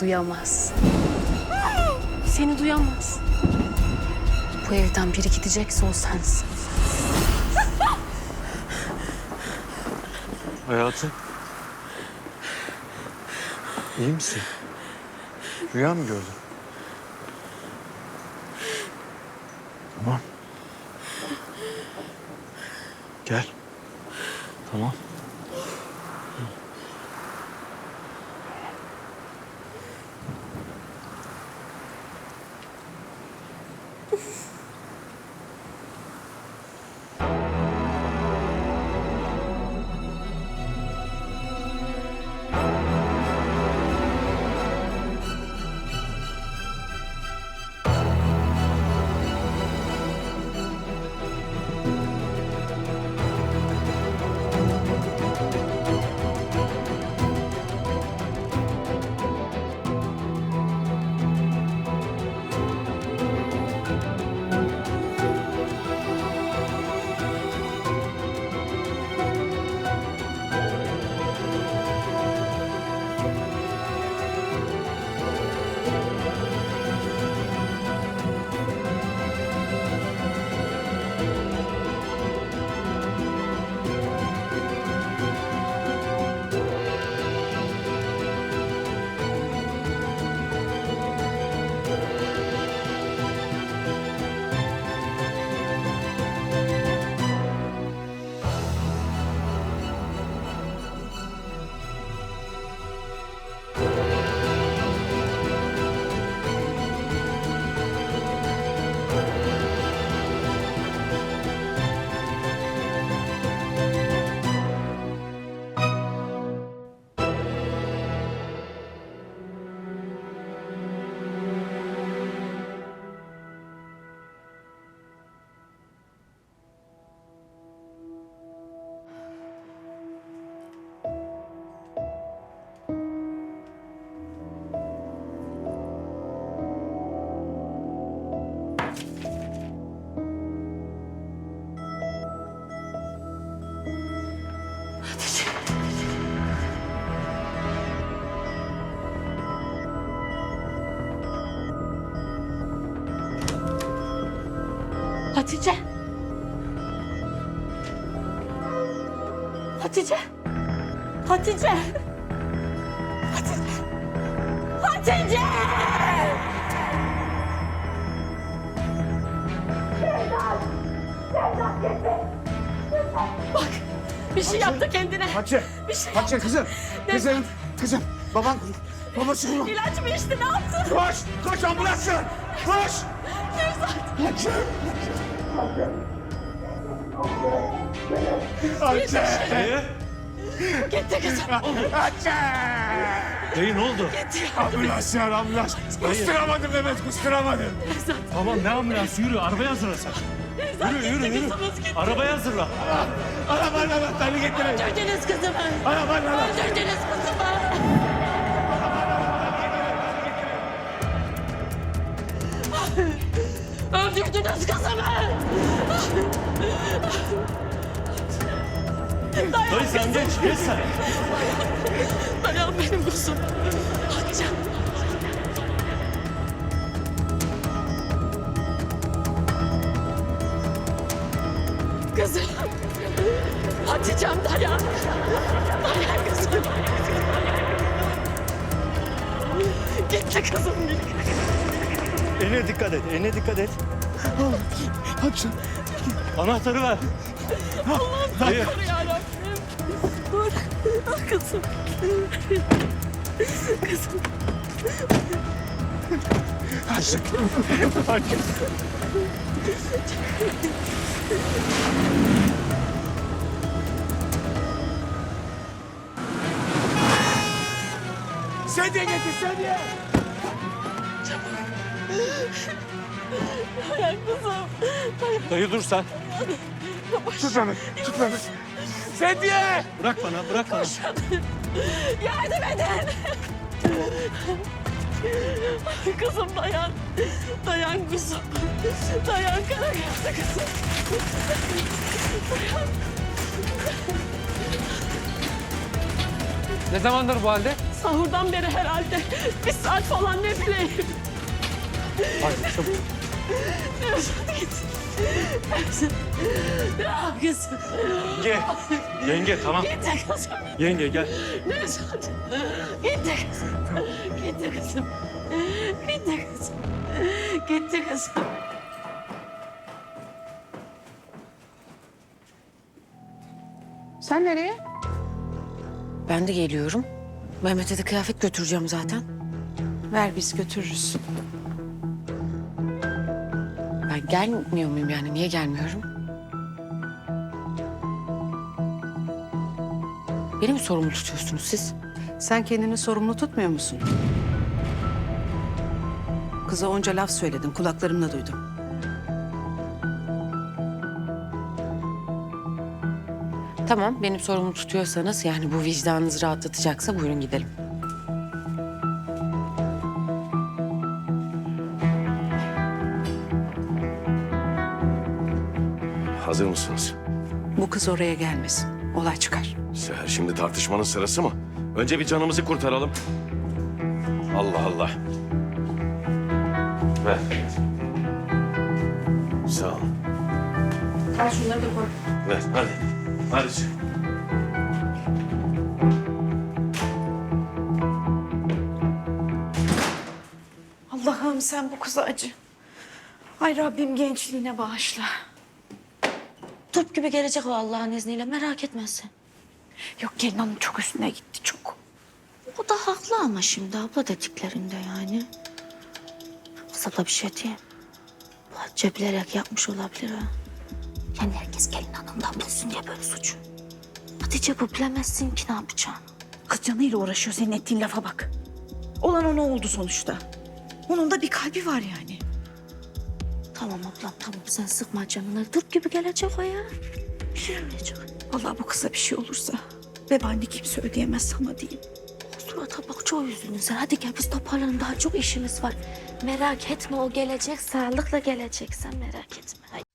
duyamaz. Seni duyamaz. Bu evden biri gidecekse o sensin. Hayatım. İyi misin? Rüya mı gördün? Tamam. Gel. Tamam. Hatice. Hatice. Hatice. Hatice. Hatice. Bak bir şey yaptı kendine. Hatice, Bir şey Hatice kızım, kızım, kızım. Baban, babası kullan. İlaç mı içti ne yaptı? Koş, koş ambulans çağır. Koş. Hatice. Hatice. Dayı. Gitti kızım. Hatice. Dayı ne oldu? Gitti. Ambulans çağır, ambulans. Kusturamadım Mehmet, kusturamadım. Tamam ne ambulans yürü arabaya hazırla sen. Yürü yürü yürü. Kızımız gitti. Arabaya hazırla. Arabanın anahtarını getirin. Öldürdünüz kızımı. Arabanın anahtarını. Öldürdünüz kızımı. Dayı sen geç geç sen. Dayan benim kızım. Hatice'm. Kızım. Hatice'm dayan. Dayan kızım. Gitti kızım. Eline dikkat et eline dikkat et. Hatice. Anahtarı ver. Dayı. Dur yarabbim. Dur. Ah kızım. Kızım. Hatice. Sedye getir, sedye. Dayan kızım. Dayan. Dayı dur sen. Tut beni, tut beni. Sedye. Bırak bana bırak bana. Yardım edin. Kızım dayan. Dayan kızım. Dayan kara gözlü kızım. Ne zamandır bu halde? Sahurdan beri herhalde bir saat falan ne bileyim. Hadi çabuk. Ya kızım. Yenge. Yenge tamam. Gitti kızım. Yenge gel. Nevzat. Gitti kızım. Gitti kızım. Gitti kızım. Gitti kızım. Sen nereye? Ben de geliyorum. Mehmet'e de kıyafet götüreceğim zaten. Ver biz götürürüz. Ben gelmiyor muyum yani? Niye gelmiyorum? Beni mi sorumlu tutuyorsunuz siz? Sen kendini sorumlu tutmuyor musun? Kıza onca laf söyledin, kulaklarımla duydum. Tamam, benim sorumlu tutuyorsanız yani bu vicdanınızı rahatlatacaksa buyurun gidelim. Hazır mısınız? Bu kız oraya gelmesin. Olay çıkar. Seher şimdi tartışmanın sırası mı? Önce bir canımızı kurtaralım. Allah Allah. Ver. Sağ ol. Al şunları da koy. Ver hadi. Hadi çık. Allah'ım sen bu kıza acı. Ay Rabbim gençliğine bağışla. Turp gibi gelecek o Allah'ın izniyle merak etme sen. Yok gelin hanım çok üstüne gitti çok. O da haklı ama şimdi abla dediklerinde yani. Kız abla bir şey diyeyim. Bu Hatice bilerek yapmış olabilir ha. Yani herkes gelin hanımdan bulsun diye böyle suçu. Hatice bu bilemezsin ki ne yapacağını. Kız canıyla uğraşıyor senin ettiğin lafa bak. Olan ona oldu sonuçta. Onun da bir kalbi var yani. Tamam ablam tamam sen sıkma canını. Turp gibi gelecek o ya. Bir şey olmayacak. Vallahi bu kıza bir şey olursa vebalini kimse ödeyemez sana diyeyim. Surata bak çok üzüldün sen. Hadi gel biz toparlanalım daha çok işimiz var. Merak etme o gelecek sağlıkla gelecek sen merak etme. Hadi.